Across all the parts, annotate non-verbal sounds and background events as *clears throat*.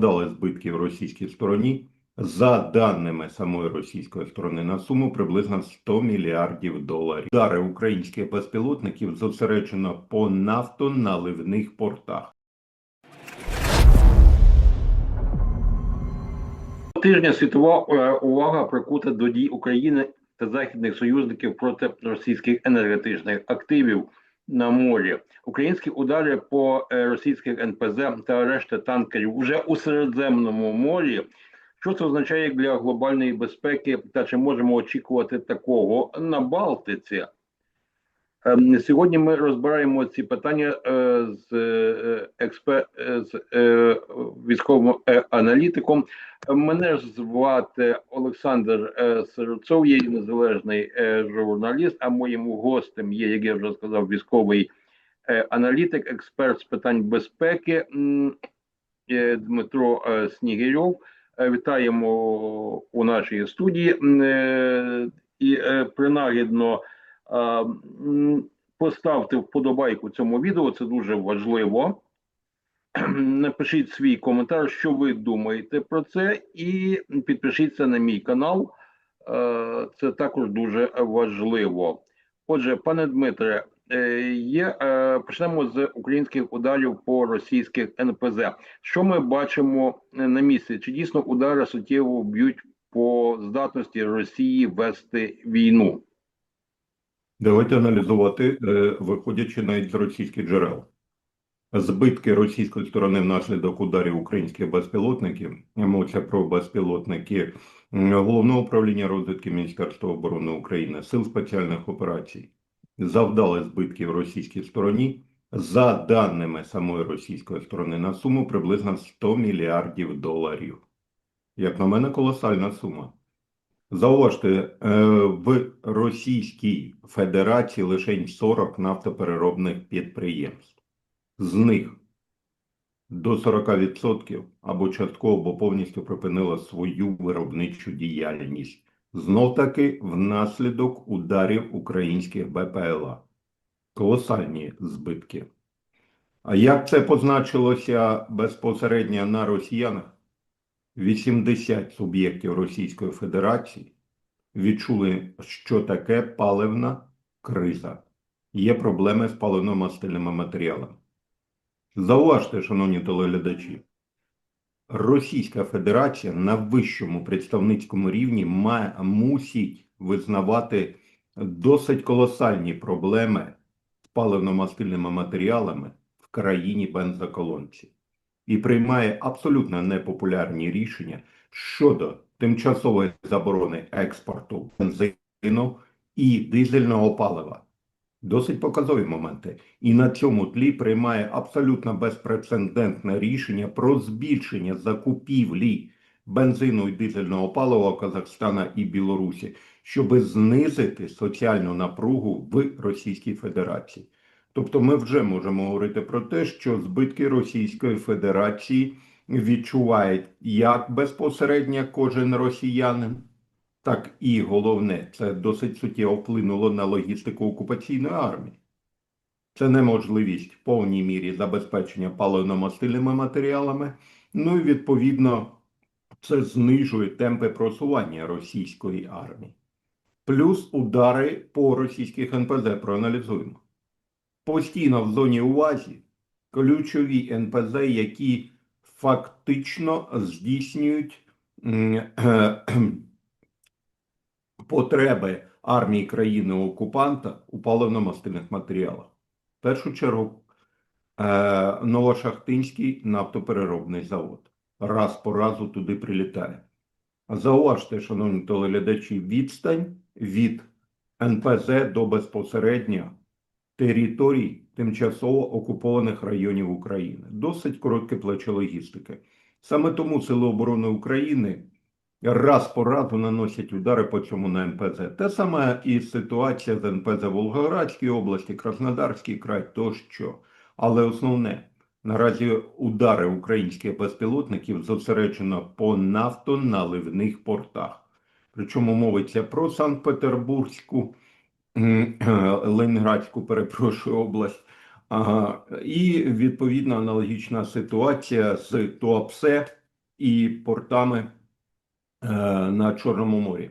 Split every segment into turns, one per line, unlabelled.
Дали збитків російській стороні за даними самої російської сторони на суму приблизно 100 мільярдів доларів. Удари українських безпілотників зосереджено по нафтоналивних портах.
Тижня світова е, увага прикута до дій України та західних союзників проти російських енергетичних активів на морі. Українські удари по е, російських НПЗ та решта танкерів уже у Середземному морі. Що це означає для глобальної безпеки, та чи можемо очікувати такого на Балтиці? Ем, Сьогодні ми розбираємо ці питання е, з е, е, з військовим аналітиком. Мене ж звати Олександр Сирцов, є незалежний журналіст. А моїм гостем є, як я вже сказав, військовий аналітик, експерт з питань безпеки Дмитро Снігирьов. Вітаємо у нашій студії і принагідно. Поставте вподобайку цьому відео, це дуже важливо. *clears throat* Напишіть свій коментар, що ви думаєте про це, і підпишіться на мій канал. Це також дуже важливо. Отже, пане Дмитре, е, є, е, почнемо з українських ударів по російських НПЗ. Що ми бачимо на місці? Чи дійсно удари суттєво б'ють по здатності Росії вести війну?
Давайте аналізувати, е, виходячи навіть з російських джерел. Збитки російської сторони внаслідок ударів українських безпілотників, мовиться про безпілотники Головного управління розвідки Міністерства оборони України, Сил спеціальних операцій, завдали збитків російській стороні, за даними самої російської сторони, на суму приблизно 100 мільярдів доларів. Як на мене, колосальна сума. Зауважте, е, в Російській Федерації лише 40 нафтопереробних підприємств. З них до 40% або частково, або повністю припинило свою виробничу діяльність. Знов таки внаслідок ударів українських БПЛА. Колосальні збитки. А як це позначилося безпосередньо на росіянах? 80 суб'єктів Російської Федерації відчули, що таке паливна криза. Є проблеми з паливно-мастильними матеріалами. Зауважте, шановні телеглядачі, Російська Федерація на вищому представницькому рівні має, мусить визнавати досить колосальні проблеми з паливно-мастильними матеріалами в країні бензоколонці і приймає абсолютно непопулярні рішення щодо тимчасової заборони експорту бензину і дизельного палива. Досить показові моменти. І на цьому тлі приймає абсолютно безпрецедентне рішення про збільшення закупівлі бензину і дизельного палива Казахстана і Білорусі, щоб знизити соціальну напругу в Російській Федерації. Тобто ми вже можемо говорити про те, що збитки Російської Федерації відчувають як безпосередньо кожен росіянин, так і головне, це досить суттєво вплинуло на логістику окупаційної армії. Це неможливість в повній мірі забезпечення паливно-мастильними матеріалами, ну і відповідно це знижує темпи просування російської армії. Плюс удари по російських НПЗ проаналізуємо постійно в зоні уваги ключові НПЗ, які фактично здійснюють *clears throat* потреби армії країни-окупанта у паливно-мастильних матеріалах. В першу чергу е, Новошахтинський нафтопереробний завод. Раз по разу туди прилітає. Зауважте, шановні телеглядачі, відстань від НПЗ до безпосередньо територій тимчасово окупованих районів України. Досить коротке плече логістики. Саме тому Сили оборони України раз по разу наносять удари по цьому на НПЗ. Те саме і ситуація з НПЗ Волгоградській області, Краснодарський край тощо. Але основне, наразі удари українських безпілотників зосереджено по нафтоналивних портах. Причому мовиться про Санкт-Петербурзьку, м, *clears throat* Ленінградську, перепрошую, область. Ага. І відповідно аналогічна ситуація з Туапсе і портами е, на Чорному морі.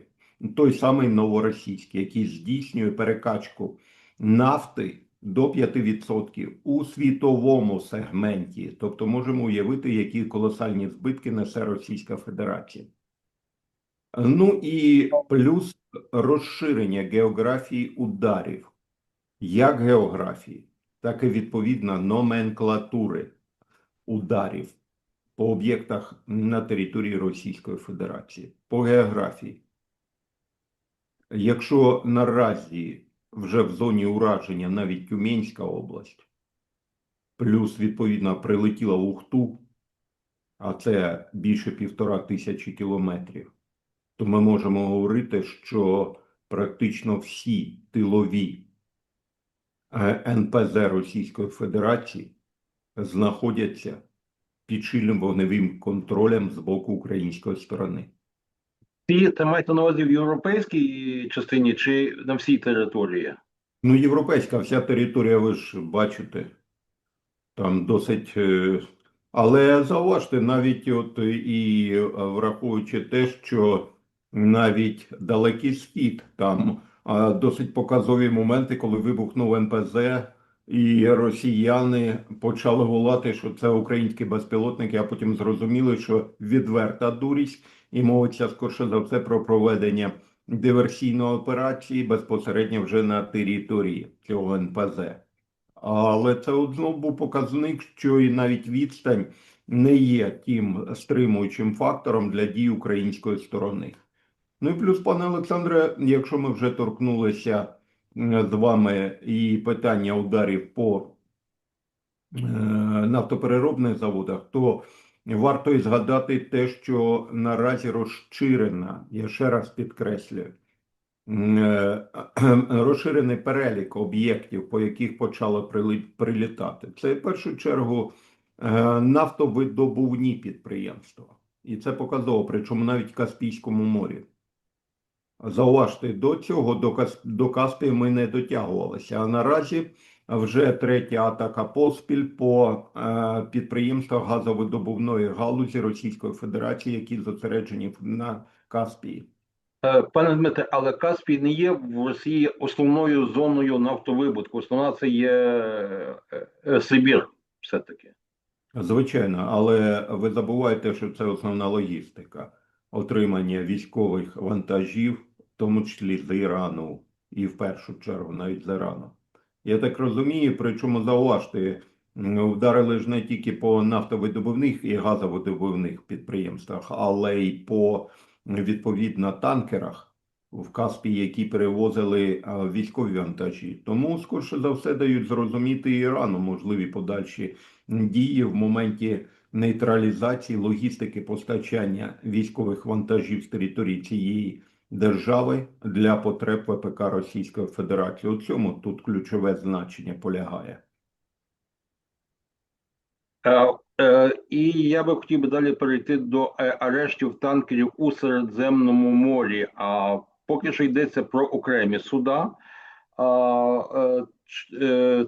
Той самий новоросійський, який здійснює перекачку нафти до 5% у світовому сегменті. Тобто можемо уявити, які колосальні збитки несе Російська Федерація. Ну і плюс розширення географії ударів, як географії, так і відповідно номенклатури ударів по об'єктах на території Російської Федерації, по географії. Якщо наразі вже в зоні ураження навіть Тюменська область, плюс відповідно прилетіла Ухту, а це більше півтора тисячі кілометрів, то ми можемо говорити, що практично всі тилові е, НПЗ Російської Федерації знаходяться під щільним вогневим контролем з боку української сторони.
Ці це маєте на увазі в європейській частині чи на всій території?
Ну, європейська вся територія, ви ж бачите, там досить. е, Але зауважте, навіть от і е, враховуючи те, що навіть далекий схід, там досить показові моменти, коли вибухнув НПЗ, і росіяни почали волати, що це українські безпілотники, а потім зрозуміли, що відверта дурість, і мовиться скорше за все про проведення диверсійної операції безпосередньо вже на території цього НПЗ. Але це от знову був показник, що і навіть відстань не є тим стримуючим фактором для дій української сторони. Ну і плюс, пане Олександре, якщо ми вже торкнулися е, з вами і питання ударів по е, нафтопереробних заводах, то варто і згадати те, що наразі розширена, я ще раз підкреслюю, е, розширений перелік об'єктів, по яких почало прилітати. Це в першу чергу е, нафтовидобувні підприємства. І це показово, причому навіть в Каспійському морі. Зауважте, до цього до, Кас... до Каспії ми не дотягувалися. А наразі вже третя атака поспіль по е, підприємствах газовидобувної галузі Російської Федерації, які зосереджені на Каспії.
Е, Пане Дмитре, але Каспій не є в Росії основною зоною нафтовибутку. Основна це є е, Сибір, все-таки.
Звичайно, але ви забуваєте, що це основна логістика отримання військових вантажів, тому числі з Ірану, і в першу чергу навіть з Ірану. Я так розумію, причому зауважте, вдарили ж не тільки по нафтовидобувних і газовидобувних підприємствах, але й по відповідно танкерах в Каспі, які перевозили військові вантажі. Тому, скорше за все, дають зрозуміти Ірану можливі подальші дії в моменті нейтралізації логістики постачання військових вантажів з території цієї держави для потреб ВПК Російської Федерації. У цьому тут ключове значення полягає.
Е, е, І я би хотів би далі перейти до е, арештів танкерів у Середземному морі. А поки що йдеться про окремі суда.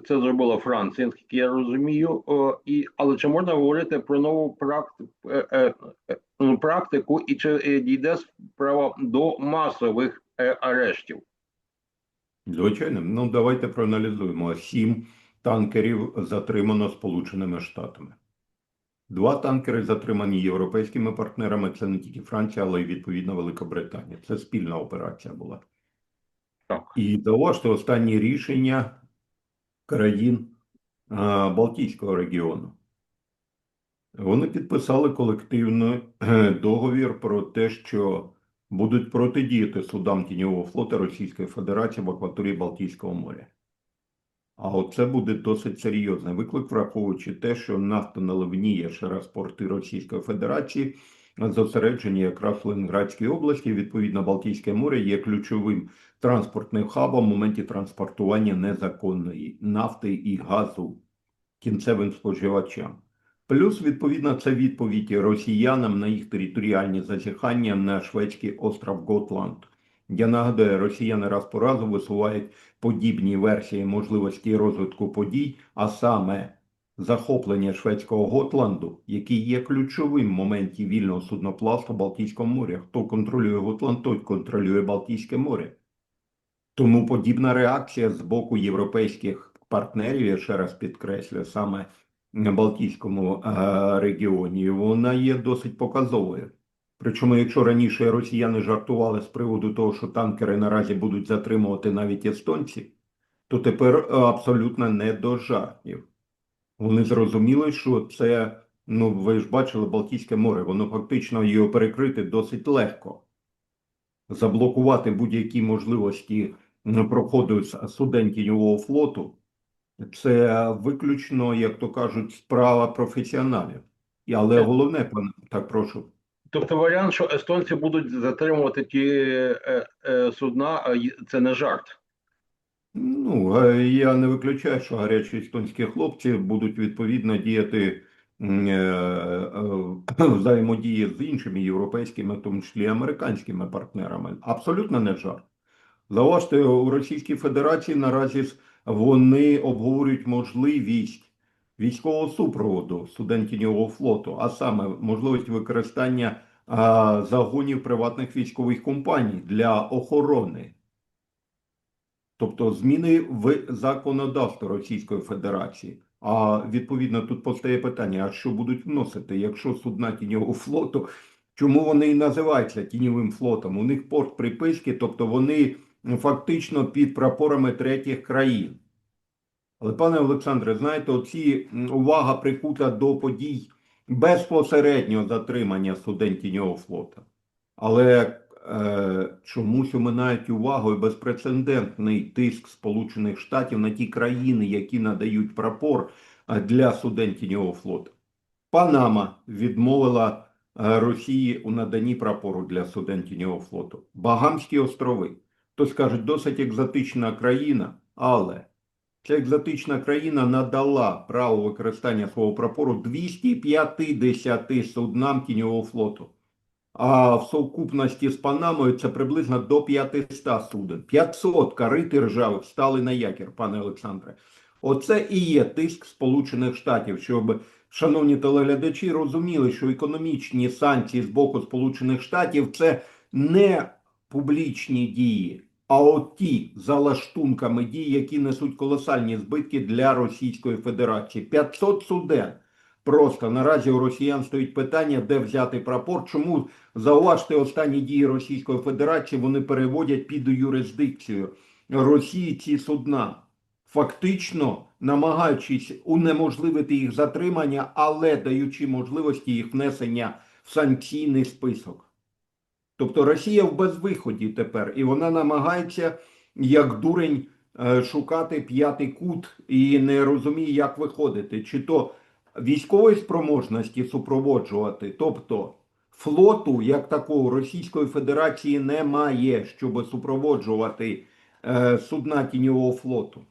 Це зробила Франція, наскільки я розумію. І, але чи можна говорити про нову практику, практику і чи дійде справа до масових е, арештів?
Звичайно, ну давайте проаналізуємо. Сім танкерів затримано Сполученими Штатами. Два танкери затримані європейськими партнерами. Це не тільки Франція, але й відповідно Велика Британія. Це спільна операція була.
Так.
І зауважте останні рішення країн а, Балтійського регіону. Вони підписали колективний е, договір про те, що будуть протидіяти судам тіньового флоту Російської Федерації в акваторії Балтійського моря. А оце буде досить серйозний виклик, враховуючи те, що нафтоналивні є ще порти Російської Федерації, зосереджені якраз в Ленінградській області. Відповідно, Балтійське море є ключовим транспортним хабом в моменті транспортування незаконної нафти і газу кінцевим споживачам. Плюс, відповідно, це відповідь росіянам на їх територіальні зазіхання на шведський остров Готланд. Я нагадаю, росіяни раз по разу висувають подібні версії можливості розвитку подій, а саме захоплення шведського Готланду, який є ключовим в моменті вільного судноплавства в Балтійському морі. Хто контролює Готланд, той контролює Балтійське море. Тому подібна реакція з боку європейських партнерів, я ще раз підкреслю, саме Балтійському е, регіоні, вона є досить показовою. Причому, якщо раніше росіяни жартували з приводу того, що танкери наразі будуть затримувати навіть естонці, то тепер е, абсолютно не до жартів. Вони зрозуміли, що це, ну ви ж бачили Балтійське море, воно фактично його перекрити досить легко. Заблокувати будь-які можливості проходу з студентівого флоту це виключно, як то кажуть, справа професіоналів. Але головне, пане, так прошу.
Тобто варіант, що естонці будуть затримувати ті е, е, судна, це не жарт.
Ну, е, я не виключаю, що гарячі естонські хлопці будуть відповідно діяти е, е, взаємодії з іншими європейськими, в тому числі американськими партнерами. Абсолютно не жарт. Зауважте, у Російській Федерації наразі вони обговорюють можливість військового супроводу студентського флоту, а саме можливість використання а, загонів приватних військових компаній для охорони. Тобто зміни в законодавство Російської Федерації. А відповідно тут постає питання: а що будуть вносити, якщо судна тіньового флоту, чому вони і називаються тіньовим флотом? У них порт приписки, тобто вони фактично під прапорами третіх країн. Але, пане Олександре, знаєте, оці увага прикута до подій безпосереднього затримання студентів флота. Але е, чомусь оминають увагою безпрецедентний тиск Сполучених Штатів на ті країни, які надають прапор е, для студентів флоту. Панама відмовила е, Росії у наданні прапору для студентів флоту. Багамські острови. То скажуть, досить екзотична країна, але ця екзотична країна надала право використання свого прапору 250 суднам тіньового флоту. А в совкупності з Панамою це приблизно до 500 суден. 500 карит ржавих стали на якір, пане Олександре. Оце і є тиск Сполучених Штатів, щоб шановні телеглядачі розуміли, що економічні санкції з боку Сполучених Штатів це не публічні дії, а от ті за лаштунками дій, які несуть колосальні збитки для Російської Федерації. 500 суден. Просто наразі у росіян стоїть питання, де взяти прапор. Чому зауважте останні дії Російської Федерації? Вони переводять під юрисдикцію Росії ці судна, фактично намагаючись унеможливити їх затримання, але даючи можливості їх внесення в санкційний список. Тобто Росія в безвиході тепер, і вона намагається як дурень е, шукати п'ятий кут і не розуміє, як виходити, чи то військової спроможності супроводжувати, тобто флоту як такого Російської Федерації немає, щоб супроводжувати е, судна тіньового флоту.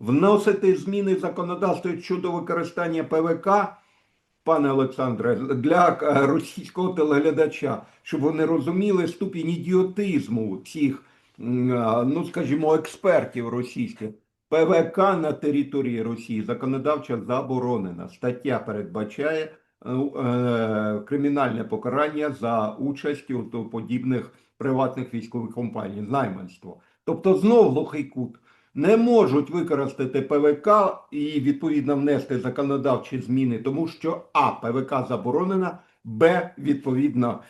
Вносити зміни в законодавство щодо використання ПВК, пане Олександре, для е, російського телеглядача, щоб вони розуміли ступінь ідіотизму цих, ну скажімо, експертів російських. ПВК на території Росії законодавчо заборонена. Стаття передбачає е, е, кримінальне покарання за участь у подібних приватних військових компаній, найманство. Тобто знов глухий кут. Не можуть використати ПВК і відповідно внести законодавчі зміни, тому що А. ПВК заборонена, Б. Відповідно,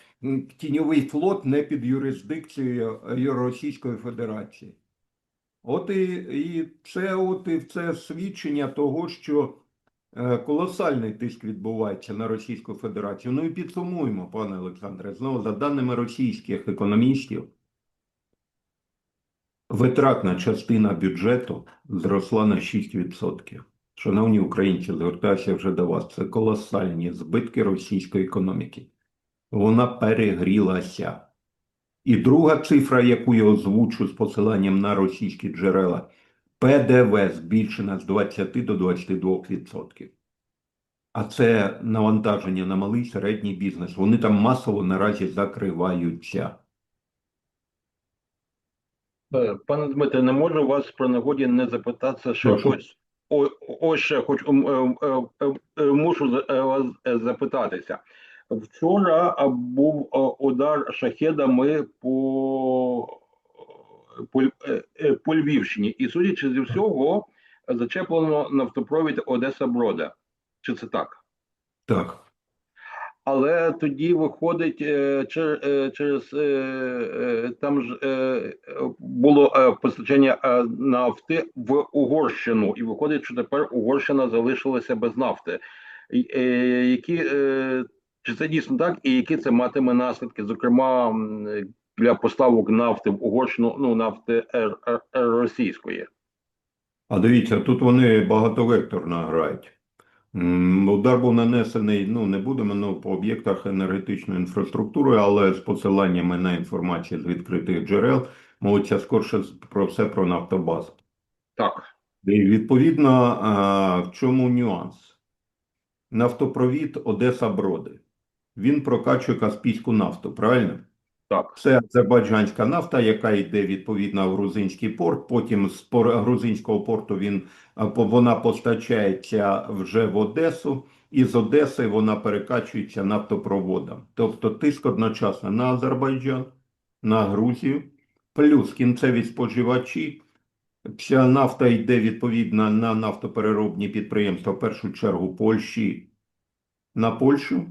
тіньовий флот не під юрисдикцією е, Російської Федерації. От і, і це от і це свідчення того, що е, колосальний тиск відбувається на Російську Федерацію. Ну і підсумуємо, пане Олександре, знову за даними російських економістів, витратна частина бюджету зросла на 6%. Шановні українці, звертаюся вже до вас. Це колосальні збитки російської економіки. Вона перегрілася. І друга цифра, яку я озвучу з посиланням на російські джерела, ПДВ збільшена з 20 до 22%. А це навантаження на малий середній бізнес. Вони там масово наразі закриваються.
Е, Пане Дмитре, не можу вас про нагоді не запитатися, що
Прошу.
ось о- ось ще хоч е, е, е, мушу е, вас е, запитатися. Вчора був удар шахедами по, по, по Львівщині, і судячи зі всього, зачеплено нафтопровід Одеса Брода. Чи це так?
Так.
Але тоді виходить е, е, через е, там ж було постачання нафти в Угорщину, і виходить, що тепер Угорщина залишилася без нафти. Які чи це дійсно так, і які це матиме наслідки, зокрема для поставок нафти в Угорщину, ну нафти російської?
А дивіться, тут вони багатовекторно грають. Удар був нанесений, ну не будемо ну, по об'єктах енергетичної інфраструктури, але з посиланнями на інформацію з відкритих джерел мовиться скорше про все про нафтобазу.
Так,
І відповідно, а, в чому нюанс? Нафтопровід Одеса-Броди. Він прокачує Каспійську нафту, правильно?
Так.
Це азербайджанська нафта, яка йде відповідно в грузинський порт. Потім з грузинського порту він вона постачається вже в Одесу, і з Одеси вона перекачується нафтопроводом. Тобто тиск одночасно на Азербайджан, на Грузію, плюс кінцеві споживачі. Ця нафта йде відповідно на нафтопереробні підприємства, в першу чергу Польщі на Польщу.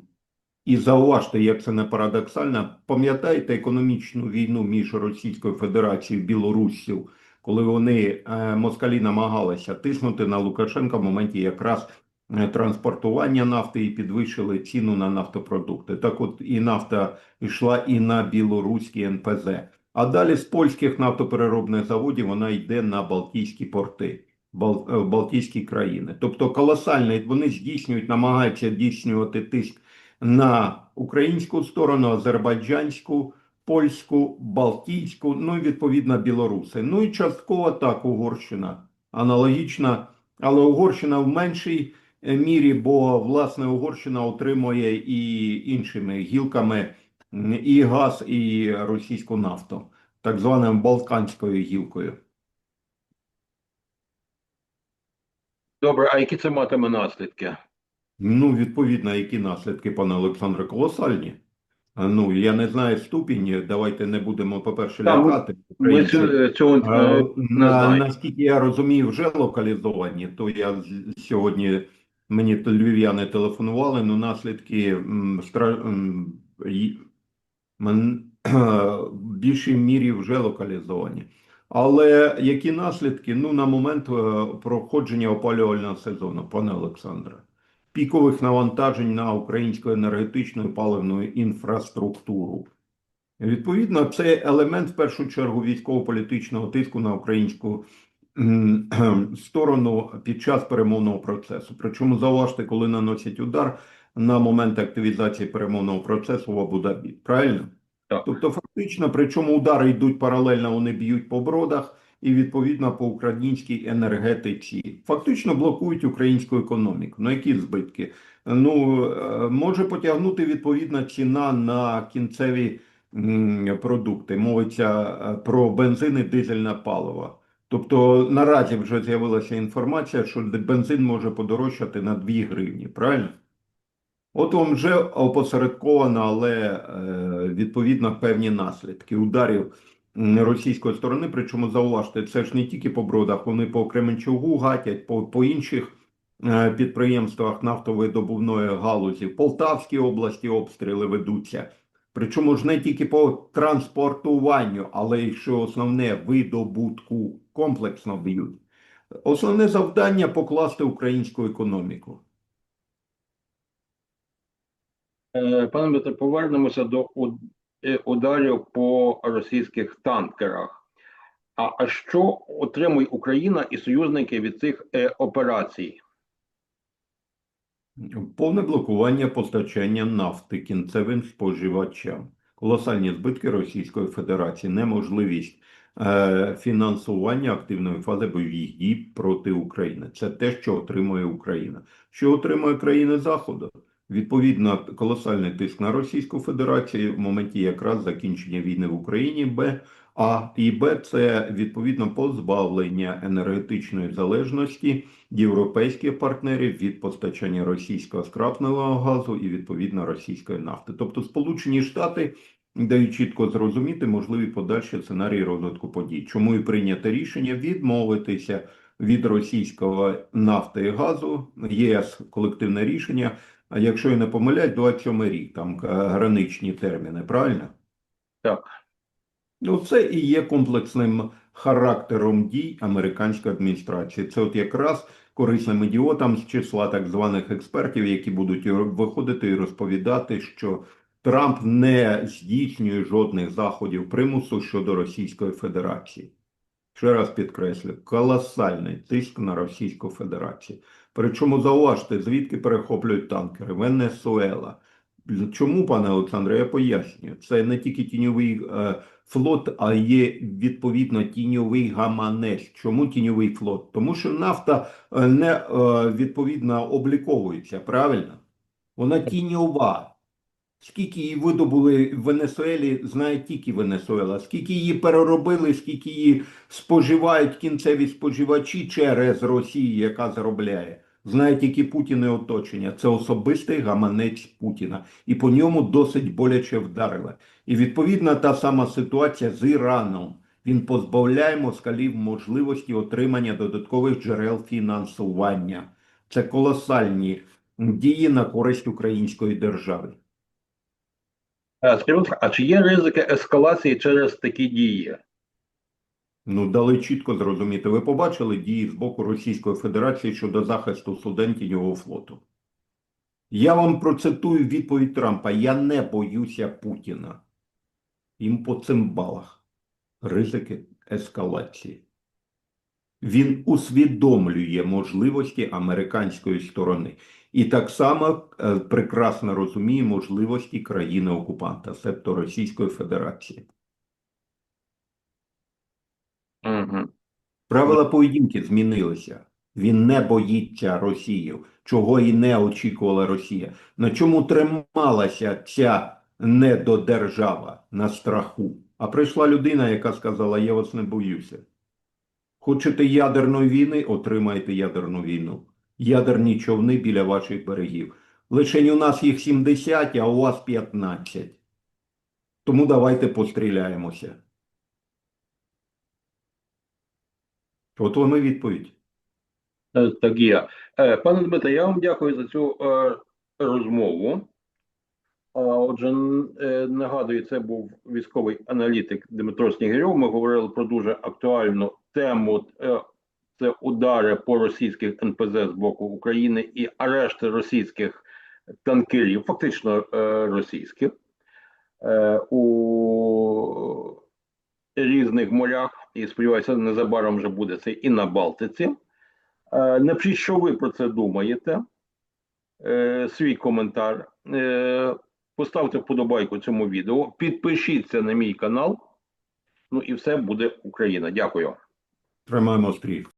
І зауважте, як це не парадоксально, пам'ятаєте економічну війну між Російською Федерацією і Білоруссю, коли вони, е, москалі, намагалися тиснути на Лукашенка в моменті якраз е, транспортування нафти і підвищили ціну на нафтопродукти. Так от і нафта йшла і на білоруські НПЗ. А далі з польських нафтопереробних заводів вона йде на Балтійські порти, Бал, е, Балтійські країни. Тобто колосальний, вони здійснюють, намагаються здійснювати тиск на українську сторону, азербайджанську, польську, балтійську, ну і відповідно білоруси. Ну і частково так Угорщина аналогічна, але Угорщина в меншій е, мірі, бо власне Угорщина отримує і іншими гілками і газ, і російську нафту, так званою Балканською гілкою.
Добре, а які це матиме наслідки?
Ну, відповідно, які наслідки, пане Олександре, колосальні. Ну, я не знаю ступінь, давайте не будемо, по-перше, лякати.
Ми цього
А,
е, не
на, наскільки я розумію, вже локалізовані, то я сьогодні, мені львів'яни телефонували, ну наслідки м, стра... м, *coughs* в більшій мірі вже локалізовані. Але які наслідки? Ну, на момент е, проходження опалювального сезону, пане Олександре, пікових навантажень на українську енергетичну і паливну інфраструктуру. Відповідно, це елемент в першу чергу військово-політичного тиску на українську сторону під час перемовного процесу. Причому зауважте, коли наносять удар на момент активізації перемовного процесу в Абу-Дабі. Правильно?
Так.
Тобто, фактично, причому удари йдуть паралельно, вони б'ють по бродах і відповідно по українській енергетиці. Фактично блокують українську економіку. Ну які збитки? Ну е, може потягнути відповідна ціна на кінцеві продукти. Мовиться е, про бензин і дизельне паливо. Тобто наразі вже з'явилася інформація, що бензин може подорожчати на 2 гривні. Правильно? От вам вже опосередковано, але е, відповідно певні наслідки ударів російської сторони. Причому зауважте, це ж не тільки по бродах, вони по Кременчугу гатять, по, по інших е, підприємствах нафтовидобувної галузі. В Полтавській області обстріли ведуться. Причому ж не тільки по транспортуванню, але й що основне видобутку комплексно б'ють. Основне завдання покласти українську економіку.
Е, Пане Дмитре, повернемося до ударів по російських танкерах. А, а що отримує Україна і союзники від цих е, операцій?
Повне блокування постачання нафти кінцевим споживачам, колосальні збитки Російської Федерації, неможливість е, фінансування активної фази бойових дій проти України. Це те, що отримує Україна. Що отримує країни Заходу? Відповідно, колосальний тиск на Російську Федерацію в моменті якраз закінчення війни в Україні, Б, А і Б це відповідно позбавлення енергетичної залежності європейських партнерів від постачання російського скрапленого газу і відповідно російської нафти. Тобто Сполучені Штати дають чітко зрозуміти можливі подальші сценарії розвитку подій. Чому і прийнято рішення відмовитися від російського нафти і газу. ЄС колективне рішення. А якщо я не помиляюсь, 27 рік там е, граничні терміни, правильно?
Так.
Ну, це і є комплексним характером дій американської адміністрації. Це от якраз корисним ідіотам з числа так званих експертів, які будуть виходити і розповідати, що Трамп не здійснює жодних заходів примусу щодо Російської Федерації. Ще раз підкреслю, колосальний тиск на Російську Федерацію. Причому зауважте, звідки перехоплюють танкери? Венесуела. Чому, пане Олександре, я пояснюю. Це не тільки тіньовий е, флот, а є відповідно тіньовий гаманець. Чому тіньовий флот? Тому що нафта е, не е, відповідно обліковується, правильно? Вона тіньова. Скільки її видобули в Венесуелі, знає тільки Венесуела. Скільки її переробили, скільки її споживають кінцеві споживачі через Росію, яка заробляє. Знає тільки Путін і оточення. Це особистий гаманець Путіна. І по ньому досить боляче вдарили. І відповідна та сама ситуація з Іраном. Він позбавляє москалів можливості отримання додаткових джерел фінансування. Це колосальні дії на користь української держави.
Е, а чи є ризики ескалації через такі дії?
Ну, дали чітко зрозуміти. Ви побачили дії з боку Російської Федерації щодо захисту суден його флоту. Я вам процитую відповідь Трампа. Я не боюся Путіна. Їм по цим балах. Ризики ескалації. Він усвідомлює можливості американської сторони. І так само е, прекрасно розуміє можливості країни-окупанта, себто Російської Федерації. Правила поведінки змінилися. Він не боїться Росію, чого і не очікувала Росія. На чому трималася ця недодержава на страху? А прийшла людина, яка сказала: Я вас не боюся. Хочете ядерної війни, отримайте ядерну війну. Ядерні човни біля ваших берегів. Лише у нас їх 70, а у вас 15. Тому давайте постріляємося. От вам і відповідь.
Е, Так є. Е, Пане Дмитре, я вам дякую за цю е, розмову. Отже, нагадую, це був військовий аналітик Дмитро Снігирьов. Ми говорили про дуже актуальну тему. Це удари по російських НПЗ з боку України і арешти російських танкерів, фактично російських, у різних морях. І сподіваюся, незабаром вже буде це і на Балтиці. Е, Напишіть, що ви про це думаєте. Е, Свій коментар. Е, Поставте вподобайку цьому відео. Підпишіться на мій канал. Ну і все буде Україна. Дякую.
Тримаємо стрій.